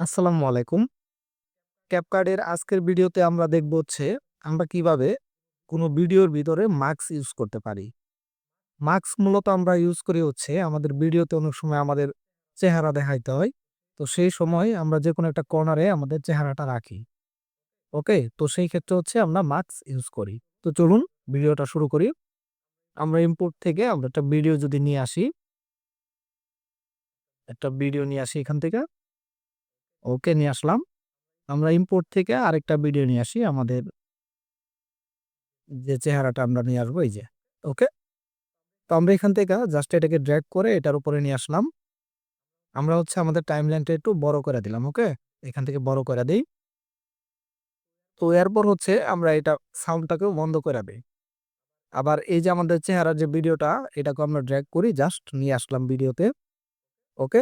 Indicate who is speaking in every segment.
Speaker 1: আসসালামু আলাইকুম। ক্যাপকার্ডের আজকের ভিডিওতে আমরা দেখব হচ্ছে, আমরা কীভাবে কোনো ভিডিওর ভিতরে মাস্ক ইউজ করতে পারি। মাস্ক মূলত আমরা ইউজ করি হচ্ছে, আমাদের ভিডিওতে অনেক সময় আমাদের চেহারা দেখাইতে হয়। তো সেই সময় আমরা যে কোনো একটা কর্নারে আমাদের চেহারাটা রাখি। ওকে? তো সেই ক্ষেত্রে হচ্ছে আমরা মাস্ক ইউজ করি। তো চলুন ভিডিওটা শুরু করি। আমরা ইম্পোর্ট থেকে আমরা একটা ভিডিও যদি নিয়ে আসি একটা ভিডিও নিয়ে আসি এখান থেকে। ওকে নিয়ে আসলাম। আমরা ইম্পোর্ট থেকে আরেকটা ভিডিও নিয়ে আসি, আমাদের যে চেহারাটা আমরা নিয়ে আসব, এই যে। ওকে? তো আমরা এখান থেকে জাস্ট এটাকে ড্র্যাগ করে এটার উপরে নিয়ে আসলাম। আমরা হচ্ছে আমাদের টাইম লাইনটা একটু বড় করে দিলাম। ওকে? এখান থেকে বড় করে দিই তো এরপর হচ্ছে আমরা এটা সাউন্ডটাকেও বন্ধ করে দেই। আবার এই যে আমাদের চেহারার যে ভিডিওটা এটাকেও আমরা ড্র্যাগ করি জাস্ট নিয়ে আসলাম ভিডিওতে। ওকে?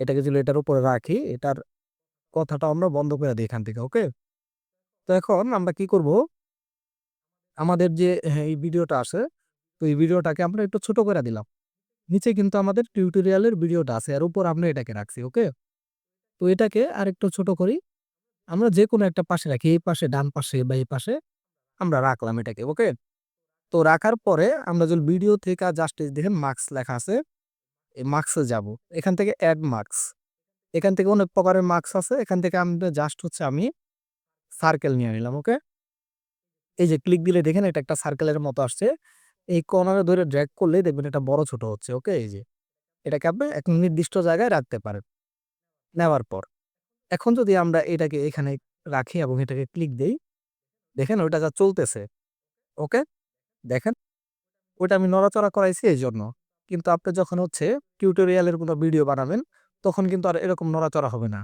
Speaker 1: এটাকে যদি এটার উপরে রাখি, এটার কথাটা আমরা বন্ধ করে দিই এখান থেকে। ওকে? তো এখন আমরা কি করব? আমাদের যে হ্যাঁ, এই ভিডিওটা আছে তো এই ভিডিওটাকে আমরা একটু ছোট করে দিলাম। নিচে কিন্তু আমাদের টিউটোরিয়ালের ভিডিওটা আছে। আর উপর আমরা এটাকে রাখছি। ওকে? তো এটাকে আরেকটু ছোট করি। আমরা যে কোনো একটা পাশে রাখি। এই পাশে, ডান পাশে বা এই পাশে আমরা রাখলাম এটাকে। ওকে? তো রাখার পরে আমরা যদি ভিডিও থেকে জাস্ট দেখেন মার্কস লেখা আছে। এই মার্কসে যাব। এখান থেকে এড মার্কস। এখান থেকে অনেক প্রকারের মার্কস আছে। এখান থেকে আমরা জাস্ট হচ্ছে আমি সার্কেল নিয়ে নিলাম। ওকে? এই যে ক্লিক দিলে দেখেন এটা একটা সার্কেলের মতো আসছে। এই কর্নারে ধরে ড্র্যাগ করলেই দেখবেন এটা বড় ছোট হচ্ছে। ওকে? এই যে। এটাকে আপনি এক নির্দিষ্ট জায়গায় রাখতে পারেন। নেওয়ার পর। এখন যদি আমরা এটাকে এখানে রাখি এবং এটাকে ক্লিক দেই, দেখেন ওইটা যা চলতেছে। ওকে? দেখেন? ওইটা আমি নড়াচড়া করাইছি এই জন্য কিন্তু আপনি যখন হচ্ছে টিউটোরিয়ালের কোনো ভিডিও বানাবেন তখন কিন্তু আর এরকম নড়াচড়া হবে না।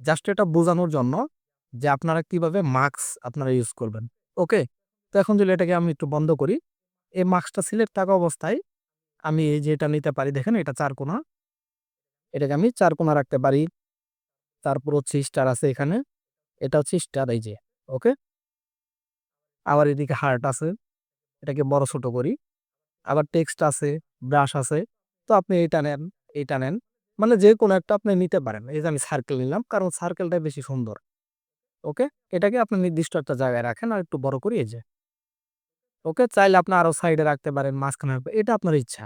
Speaker 1: জাস্ট এটা বোঝানোর জন্য যে আপনারা কীভাবে মাস্ক আপনারা ইউজ করবেন। ওকে? তো এখন যদি এটাকে আমি একটু বন্ধ করি, এই মাস্কটা সিলেক্ট থাকা অবস্থায় আমি এই যে এটা নিতে পারি দেখেন এটা ৪ কোণা। এটাকে আমি ৪ কোণা রাখতে পারি। তারপর হচ্ছে স্টার আছে এখানে। এটা হচ্ছে স্টার এই যে। ওকে? আবার এদিকে হার্ট আছে। এটাকে বড় ছোট করি। আবার টেক্সট আছে, ব্রাশ আছে। তো আপনি এইটা নেন, এইটা নেন। মানে যে কোনো একটা আপনি নিতে পারেন। এই যে আমি সার্কেল নিলাম কারণ সার্কেলটাই বেশি সুন্দর। ওকে? এটাকে আপনি নির্দিষ্ট একটা জায়গায় রাখেন আর একটু বড় করি এই যে। ওকে? চাইলে আপনি আরও সাইডে রাখতে পারেন, মাঝখানে রাখবেন। এটা আপনার ইচ্ছা।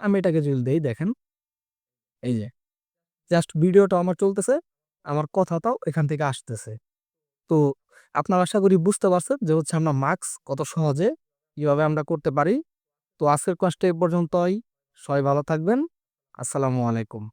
Speaker 1: আমি এটাকে যদি দেই দেখেন। এই যে। জাস্ট ভিডিওটা আমার চলতেছে। আমার কথাটাও এখান থেকে আসতেছে। তো আপনার আশা করি বুঝতে পারছেন যে হচ্ছে আমরা মাস্ক কত সহজে কীভাবে আমরা করতে পারি। তো আজকের ক্লাসটা এ পর্যন্তই। সবাই ভালো থাকবেন। আসসালামু আলাইকুম।